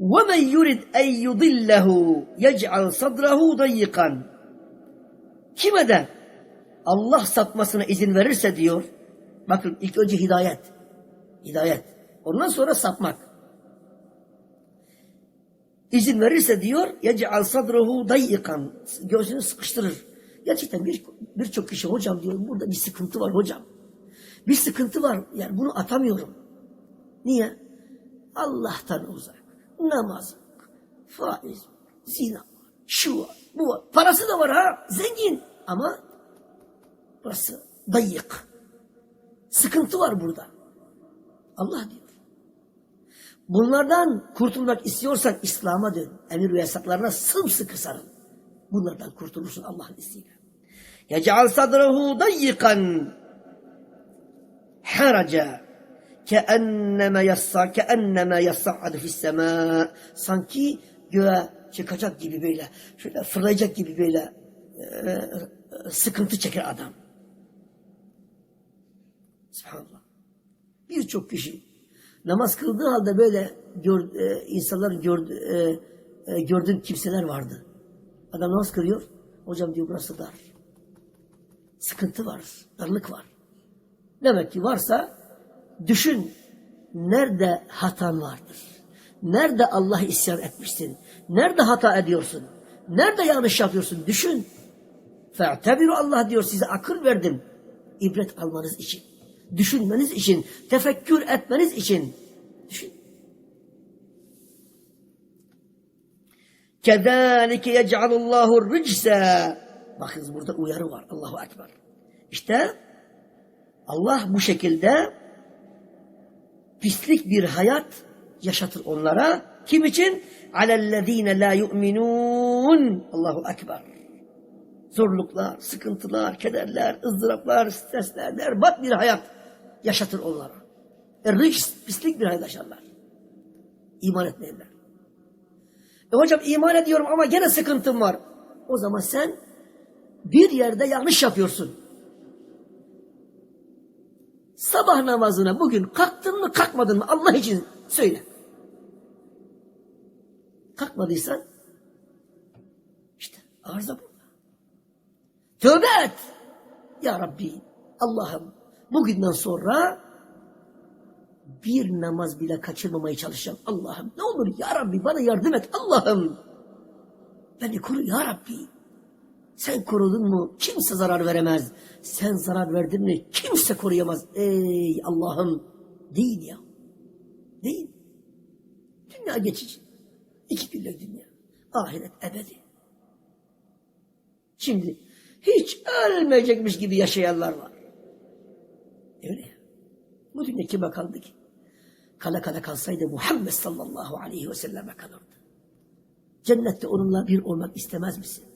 وَمَنْ يُرِدْ اَنْ يُضِلَّهُ يَجْعَلْ صَدْرَهُ ضَيِّقًا Kime de Allah sapmasına izin verirse diyor, bakın ilk önce hidayet, hidayet, ondan sonra sapmak. İzin verirse diyor, يَجْعَلْ صَدْرَهُ ضَيِّقًا Göğsünü sıkıştırır. Gerçekten bir birçok kişi hocam diyor, burada bir sıkıntı var hocam. Bir sıkıntı var, yani bunu atamıyorum. Niye? Allah'tan uzak. Namaz yok. Faiz yok. Zina var. Şu var. Bu var. Parası da var ha. Zengin. Ama burası dayık. Sıkıntı var burada. Allah diyor. Bunlardan kurtulmak istiyorsan İslam'a dön. Emir ve yasaklarına sımsıkı sarıl. Bunlardan kurtulursun Allah'ın izniyle. يَجْعَلْ صَدْرَهُ ضَيِّقًا haraca keenneme yassa keenneme yassa'adu fis-sema sanki göğe çıkacak gibi böyle şöyle fırlayacak gibi böyle e, sıkıntı çeker adam. Subhanallah. Birçok kişi namaz kıldığı halde böyle gör, e, insanların gördü, e, e, gördüğüm kimseler vardı. Adam namaz kılıyor. Hocam diyor burası dar. Sıkıntı var. Darlık var. Demek ki varsa Düşün nerede hatan vardır? Nerede Allah isyan etmişsin? Nerede hata ediyorsun? Nerede yanlış yapıyorsun? Düşün. Fe'tebiru Allah diyor size akıl verdim. İbret almanız için. Düşünmeniz için. Tefekkür etmeniz için. Düşün. Kezalike yec'alullahu ricse. Bakınız burada uyarı var. Allahu Ekber. İşte Allah bu şekilde pislik bir hayat yaşatır onlara. Kim için? Alellezine la yu'minun. Allahu ekber. Zorluklar, sıkıntılar, kederler, ızdıraplar, stresler, berbat bir hayat yaşatır onlara. E, rics, pislik bir hayat yaşarlar. İman etmeyenler. E hocam iman ediyorum ama gene sıkıntım var. O zaman sen bir yerde yanlış yapıyorsun. Sabah namazına bugün kalktın mı kalkmadın mı Allah için söyle. Kalkmadıysan işte arıza burada. Tövbe et. Ya Rabbi Allah'ım bugünden sonra bir namaz bile kaçırmamaya çalışacağım. Allah'ım ne olur ya Rabbi bana yardım et Allah'ım. Beni koru ya Rabbi. Sen korudun mu kimse zarar veremez. Sen zarar verdin mi kimse koruyamaz. Ey Allah'ım değil ya. Değil. Dünya geçici. İki günlük dünya. Ahiret ebedi. Şimdi hiç ölmeyecekmiş gibi yaşayanlar var. Öyle ya. Bu dünya kime kaldı ki? Kala kala kalsaydı Muhammed sallallahu aleyhi ve selleme kalırdı. Cennette onunla bir olmak istemez misin?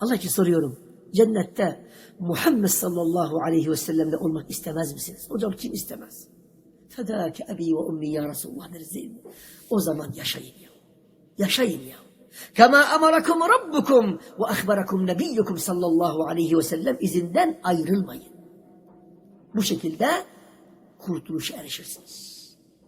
Allah için soruyorum. Cennette Muhammed sallallahu aleyhi ve sellemle olmak istemez misiniz? Hocam kim istemez? Fedâke ebi ve ummi ya Resulullah deriz değil mi? O zaman yaşayın ya. Yaşayın ya. Kema emarakum rabbukum ve ahbarakum nebiyyukum sallallahu aleyhi ve sellem izinden ayrılmayın. Bu şekilde kurtuluşa erişirsiniz.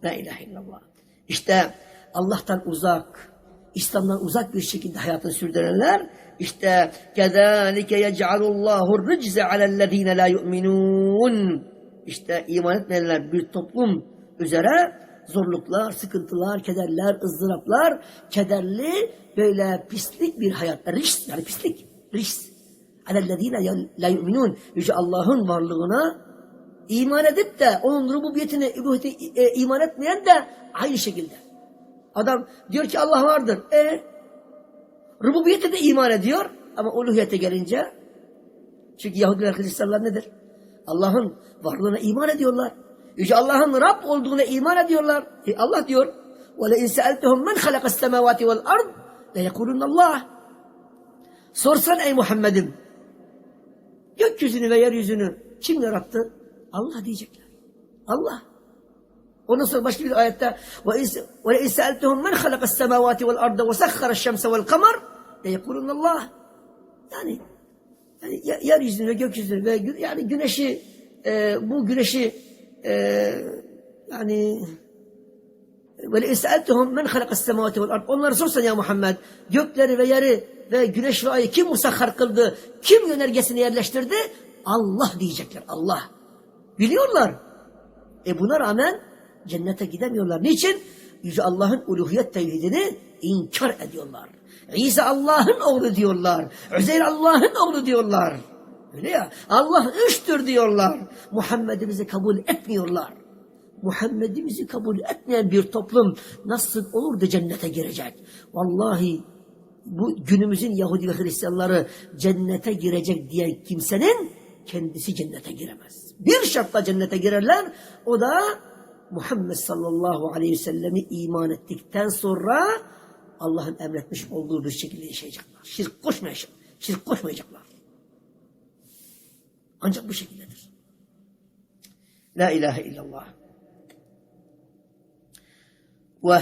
La ilahe illallah. İşte Allah'tan uzak, İslam'dan uzak bir şekilde hayatını sürdürenler işte kezalike yec'alullahu ricze alellezine la yu'minun. İşte iman etmeyenler bir toplum üzere zorluklar, sıkıntılar, kederler, ızdıraplar, kederli böyle pislik bir hayat. Riş yani pislik. Riş. Alellezine la yu'minun. Yüce Allah'ın varlığına iman edip de onun rububiyetine, e, iman etmeyen de aynı şekilde. Adam diyor ki Allah vardır. E rububiyete de iman ediyor ama uluhiyete gelince çünkü Yahudiler Hristiyanlar nedir? Allah'ın varlığına iman ediyorlar. Yüce Allah'ın Rab olduğuna iman ediyorlar. E Allah diyor وَلَاِنْ سَأَلْتَهُمْ مَنْ خَلَقَ السَّمَاوَاتِ وَالْأَرْضِ لَيَقُولُنَّ اللّٰهِ Sorsan ey Muhammed'im gökyüzünü ve yeryüzünü kim yarattı? Allah diyecekler. Allah. Ondan sonra başka bir ayette ve iseltuhum men halakas semavati vel arda ve sakhara şemse vel kamer de yekulunallah. Yani yani yeryüzünü ve gökyüzünü ve yani güneşi e, bu güneşi e, yani ve iseltuhum men halakas semavati vel arda. Onlara sorsan ya Muhammed gökleri ve yeri ve güneş ve ayı kim musahhar kıldı? Kim yönergesini yerleştirdi? Allah diyecekler. Allah. Biliyorlar. E buna rağmen cennete gidemiyorlar. Niçin? Yüce Allah'ın uluhiyet tevhidini inkar ediyorlar. İsa Allah'ın oğlu diyorlar. Üzeyr Allah'ın oğlu diyorlar. Öyle ya. Allah üçtür diyorlar. Muhammed'imizi kabul etmiyorlar. Muhammed'imizi kabul etmeyen bir toplum nasıl olur da cennete girecek? Vallahi bu günümüzün Yahudi ve Hristiyanları cennete girecek diyen kimsenin kendisi cennete giremez. Bir şartla cennete girerler. O da Muhammed sallallahu aleyhi ve sellemi iman ettikten sonra Allah'ın emretmiş olduğu bir şekilde yaşayacaklar. Şirk koşmayacak. Şirk koşmayacaklar. Ancak bu şekildedir. La ilahe illallah. Ve